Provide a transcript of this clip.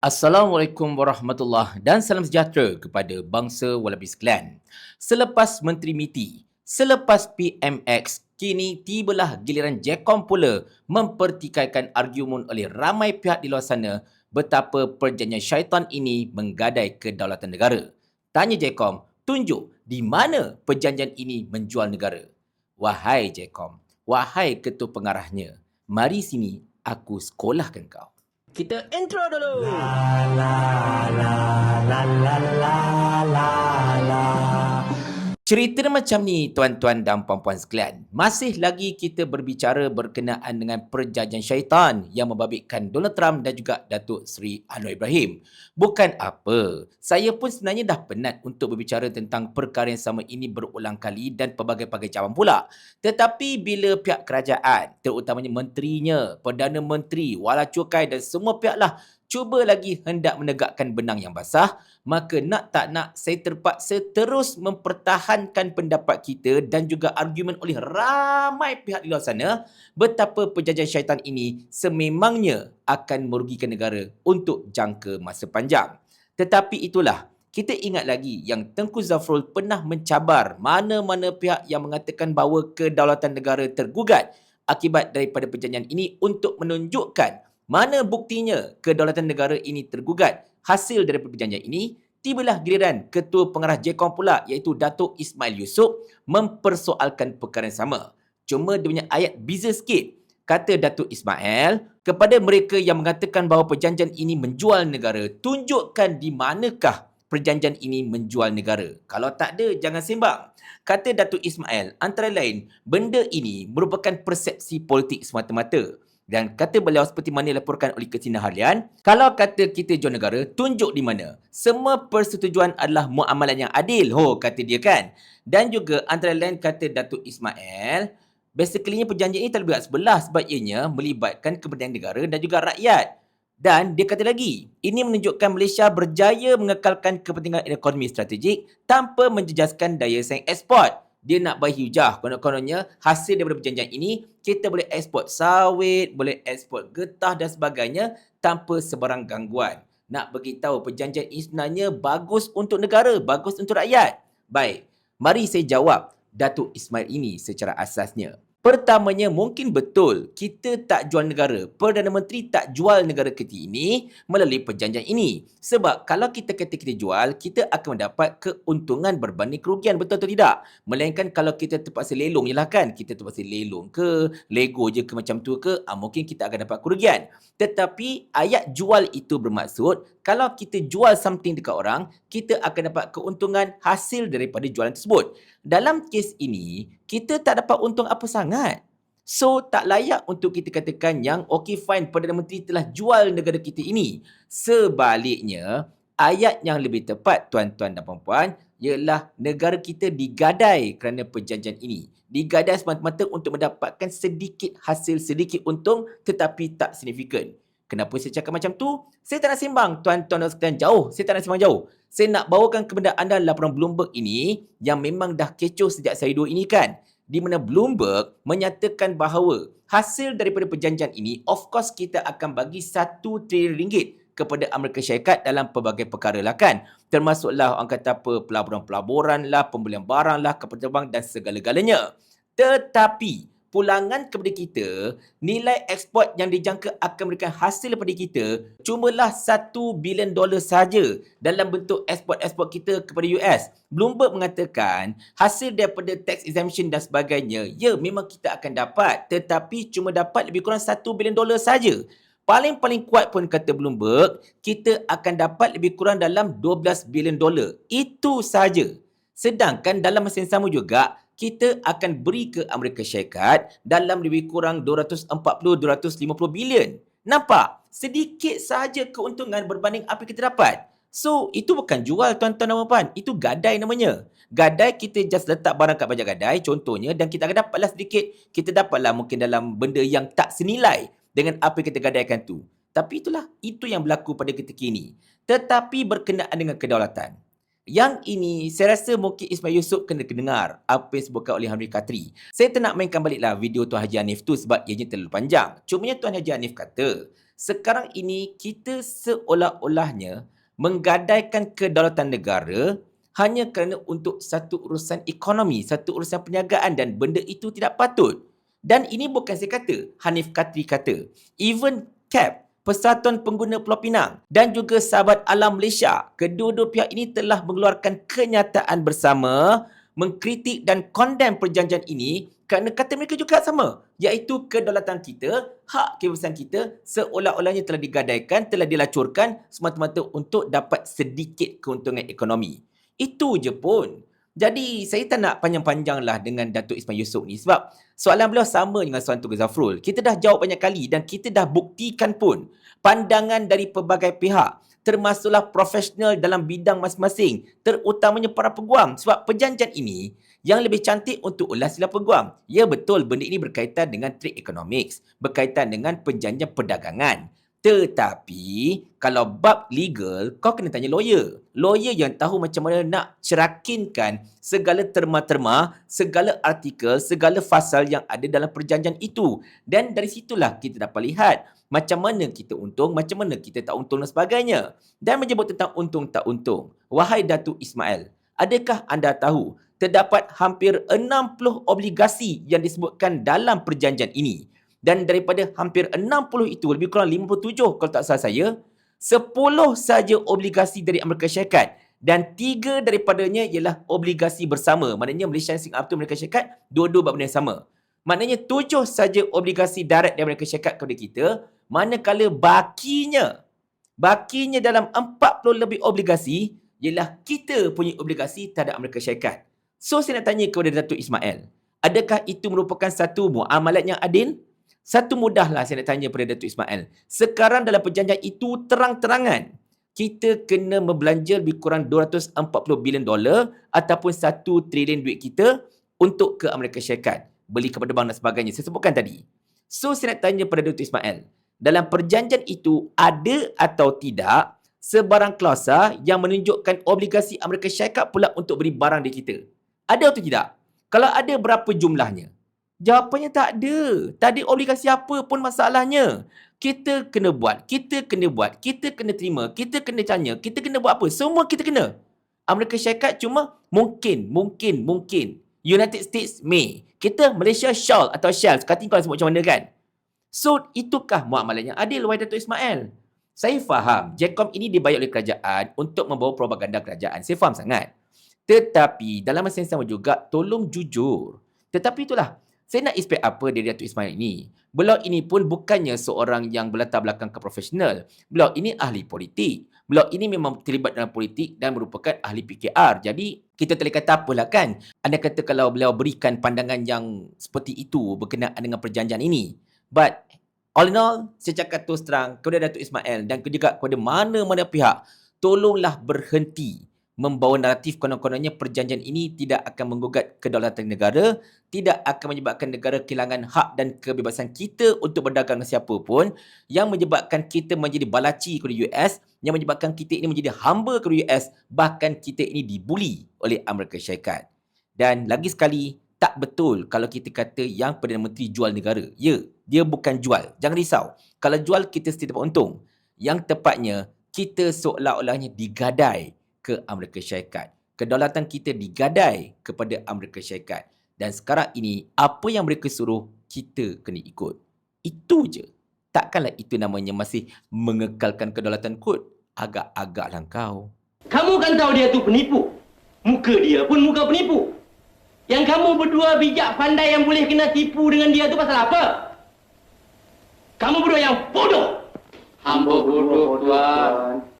Assalamualaikum warahmatullahi dan salam sejahtera kepada bangsa Walabi sekalian. Selepas Menteri MITI, selepas PMX, kini tibalah giliran Jecom pula mempertikaikan argumen oleh ramai pihak di luar sana betapa perjanjian syaitan ini menggadai kedaulatan negara. Tanya Jecom, tunjuk di mana perjanjian ini menjual negara. Wahai Jecom, wahai ketua pengarahnya, mari sini aku sekolahkan kau. Kita intro dulu. La la la la la la la la. Cerita macam ni tuan-tuan dan puan-puan sekalian. Masih lagi kita berbicara berkenaan dengan perjanjian syaitan yang membabitkan Donald Trump dan juga Datuk Seri Anwar Ibrahim. Bukan apa. Saya pun sebenarnya dah penat untuk berbicara tentang perkara yang sama ini berulang kali dan pelbagai-pelbagai cabang pula. Tetapi bila pihak kerajaan, terutamanya menterinya, Perdana Menteri, Wala Cukai dan semua pihak lah cuba lagi hendak menegakkan benang yang basah, maka nak tak nak saya terpaksa terus mempertahankan pendapat kita dan juga argumen oleh ramai pihak di luar sana betapa perjanjian syaitan ini sememangnya akan merugikan negara untuk jangka masa panjang. Tetapi itulah, kita ingat lagi yang Tengku Zafrul pernah mencabar mana-mana pihak yang mengatakan bahawa kedaulatan negara tergugat akibat daripada perjanjian ini untuk menunjukkan mana buktinya kedaulatan negara ini tergugat? Hasil dari perjanjian ini, tibalah giliran Ketua Pengarah JECOM pula iaitu Datuk Ismail Yusof mempersoalkan perkara yang sama. Cuma dia punya ayat beza sikit. Kata Datuk Ismail, kepada mereka yang mengatakan bahawa perjanjian ini menjual negara, tunjukkan di manakah perjanjian ini menjual negara. Kalau tak ada, jangan sembang. Kata Datuk Ismail, antara lain, benda ini merupakan persepsi politik semata-mata. Dan kata beliau seperti mana dilaporkan oleh Ketina Harian, kalau kata kita jual negara, tunjuk di mana. Semua persetujuan adalah muamalan yang adil. Ho, kata dia kan. Dan juga antara lain kata Datuk Ismail, basically perjanjian ini terlibat sebelah sebab ianya melibatkan kepentingan negara dan juga rakyat. Dan dia kata lagi, ini menunjukkan Malaysia berjaya mengekalkan kepentingan ekonomi strategik tanpa menjejaskan daya saing ekspor dia nak bagi hujah. Konon-kononnya hasil daripada perjanjian ini kita boleh ekspor sawit, boleh ekspor getah dan sebagainya tanpa sebarang gangguan. Nak beritahu perjanjian ini sebenarnya bagus untuk negara, bagus untuk rakyat. Baik, mari saya jawab Datuk Ismail ini secara asasnya. Pertamanya mungkin betul kita tak jual negara. Perdana Menteri tak jual negara kita ini melalui perjanjian ini. Sebab kalau kita kata kita jual, kita akan mendapat keuntungan berbanding kerugian. Betul atau tidak? Melainkan kalau kita terpaksa lelong je lah kan. Kita terpaksa lelong ke, lego je ke macam tu ke, ah, mungkin kita akan dapat kerugian. Tetapi ayat jual itu bermaksud kalau kita jual something dekat orang, kita akan dapat keuntungan hasil daripada jualan tersebut. Dalam kes ini, kita tak dapat untung apa sangat. So, tak layak untuk kita katakan yang okay fine, Perdana Menteri telah jual negara kita ini. Sebaliknya, ayat yang lebih tepat tuan-tuan dan puan-puan ialah negara kita digadai kerana perjanjian ini. Digadai semata-mata untuk mendapatkan sedikit hasil, sedikit untung tetapi tak signifikan. Kenapa saya cakap macam tu? Saya tak nak sembang tuan-tuan dan sekalian jauh. Saya tak nak sembang jauh. Saya nak bawakan kepada anda laporan Bloomberg ini yang memang dah kecoh sejak saya dua ini kan. Di mana Bloomberg menyatakan bahawa hasil daripada perjanjian ini of course kita akan bagi satu trilion ringgit kepada Amerika Syarikat dalam pelbagai perkara lah kan. Termasuklah orang kata apa pelaburan-pelaburan lah, pembelian barang lah, kapal terbang dan segala-galanya. Tetapi pulangan kepada kita, nilai ekspor yang dijangka akan memberikan hasil kepada kita cumalah 1 bilion dolar saja dalam bentuk ekspor-ekspor kita kepada US. Bloomberg mengatakan hasil daripada tax exemption dan sebagainya, ya memang kita akan dapat tetapi cuma dapat lebih kurang 1 bilion dolar saja. Paling-paling kuat pun kata Bloomberg, kita akan dapat lebih kurang dalam 12 bilion dolar. Itu saja. Sedangkan dalam masa yang sama juga, kita akan beri ke Amerika Syarikat dalam lebih kurang 240-250 bilion. Nampak? Sedikit sahaja keuntungan berbanding apa kita dapat. So, itu bukan jual tuan-tuan dan puan Itu gadai namanya. Gadai kita just letak barang kat bajak gadai contohnya dan kita akan dapatlah sedikit. Kita dapatlah mungkin dalam benda yang tak senilai dengan apa kita gadaikan tu. Tapi itulah, itu yang berlaku pada ketika ini. Tetapi berkenaan dengan kedaulatan. Yang ini, saya rasa mungkin Ismail Yusof kena dengar apa yang sebutkan oleh Hamri Katri. Saya tak nak mainkan baliklah video Tuan Haji Hanif tu sebab ianya terlalu panjang. Cumanya Tuan Haji Hanif kata, sekarang ini kita seolah-olahnya menggadaikan kedaulatan negara hanya kerana untuk satu urusan ekonomi, satu urusan perniagaan dan benda itu tidak patut. Dan ini bukan saya kata, Hanif Katri kata. Even CAP, Persatuan Pengguna Pulau Pinang dan juga Sahabat Alam Malaysia, kedua-dua pihak ini telah mengeluarkan kenyataan bersama mengkritik dan condemn perjanjian ini kerana kata mereka juga sama iaitu kedaulatan kita, hak kebebasan kita seolah-olahnya telah digadaikan, telah dilacurkan semata-mata untuk dapat sedikit keuntungan ekonomi. Itu je pun. Jadi saya tak nak panjang-panjang lah dengan Datuk Ismail Yusof ni sebab soalan beliau sama dengan soalan Tugas Zafrul. Kita dah jawab banyak kali dan kita dah buktikan pun pandangan dari pelbagai pihak termasuklah profesional dalam bidang masing-masing terutamanya para peguam sebab perjanjian ini yang lebih cantik untuk ulas sila peguam. Ya betul benda ini berkaitan dengan trade economics, berkaitan dengan perjanjian perdagangan. Tetapi kalau bab legal kau kena tanya lawyer. Lawyer yang tahu macam mana nak cerakinkan segala terma-terma, segala artikel, segala fasal yang ada dalam perjanjian itu. Dan dari situlah kita dapat lihat macam mana kita untung, macam mana kita tak untung dan sebagainya. Dan menyebut tentang untung tak untung. Wahai Datuk Ismail, adakah anda tahu terdapat hampir 60 obligasi yang disebutkan dalam perjanjian ini? Dan daripada hampir 60 itu lebih kurang 57 kalau tak salah saya 10 saja obligasi dari Amerika Syarikat. Dan tiga daripadanya ialah obligasi bersama. Maknanya Malaysia dan Singapura Amerika Syarikat dua-dua buat benda yang sama. Maknanya tujuh saja obligasi direct dari Amerika Syarikat kepada kita manakala bakinya bakinya dalam 40 lebih obligasi ialah kita punya obligasi terhadap Amerika Syarikat. So saya nak tanya kepada Datuk Ismail adakah itu merupakan satu muamalat yang adil satu mudahlah saya nak tanya pada Datuk Ismail. Sekarang dalam perjanjian itu terang-terangan kita kena membelanja lebih kurang 240 bilion dolar ataupun 1 trilion duit kita untuk ke Amerika Syarikat. Beli kepada bank dan sebagainya. Saya sebutkan tadi. So saya nak tanya pada Datuk Ismail. Dalam perjanjian itu ada atau tidak sebarang klausa yang menunjukkan obligasi Amerika Syarikat pula untuk beri barang di kita? Ada atau tidak? Kalau ada berapa jumlahnya? Jawapannya tak ada. Tak ada obligasi apa pun masalahnya. Kita kena buat, kita kena buat, kita kena terima, kita kena tanya, kita kena buat apa? Semua kita kena. Amerika Syarikat cuma mungkin, mungkin, mungkin. United States may. Kita Malaysia shall atau shall. Sekarang kau sebut macam mana kan? So, itukah muamalah yang adil, wahai Datuk Ismail? Saya faham, JECOM ini dibayar oleh kerajaan untuk membawa propaganda kerajaan. Saya faham sangat. Tetapi, dalam masa yang sama juga, tolong jujur. Tetapi itulah, saya nak expect apa dari Datuk Ismail ini? Beliau ini pun bukannya seorang yang berlatar belakang keprofesional. Beliau ini ahli politik. Beliau ini memang terlibat dalam politik dan merupakan ahli PKR. Jadi, kita boleh kata apalah kan? Anda kata kalau beliau berikan pandangan yang seperti itu berkenaan dengan perjanjian ini. But, all in all, saya cakap terus terang kepada Datuk Ismail dan juga kepada mana-mana pihak, tolonglah berhenti membawa naratif konon-kononnya perjanjian ini tidak akan menggugat kedaulatan negara, tidak akan menyebabkan negara kehilangan hak dan kebebasan kita untuk berdagang dengan siapa pun, yang menyebabkan kita menjadi balaci kepada US, yang menyebabkan kita ini menjadi hamba kepada US, bahkan kita ini dibuli oleh Amerika Syarikat. Dan lagi sekali, tak betul kalau kita kata yang Perdana Menteri jual negara. Ya, dia bukan jual. Jangan risau. Kalau jual, kita mesti dapat untung. Yang tepatnya, kita seolah-olahnya digadai ke Amerika Syarikat. Kedaulatan kita digadai kepada Amerika Syarikat. Dan sekarang ini, apa yang mereka suruh, kita kena ikut. Itu je. Takkanlah itu namanya masih mengekalkan kedaulatan kod. Agak-agaklah kau. Kamu kan tahu dia tu penipu. Muka dia pun muka penipu. Yang kamu berdua bijak pandai yang boleh kena tipu dengan dia tu pasal apa? Kamu berdua yang bodoh. Hamba bodoh, Tuan.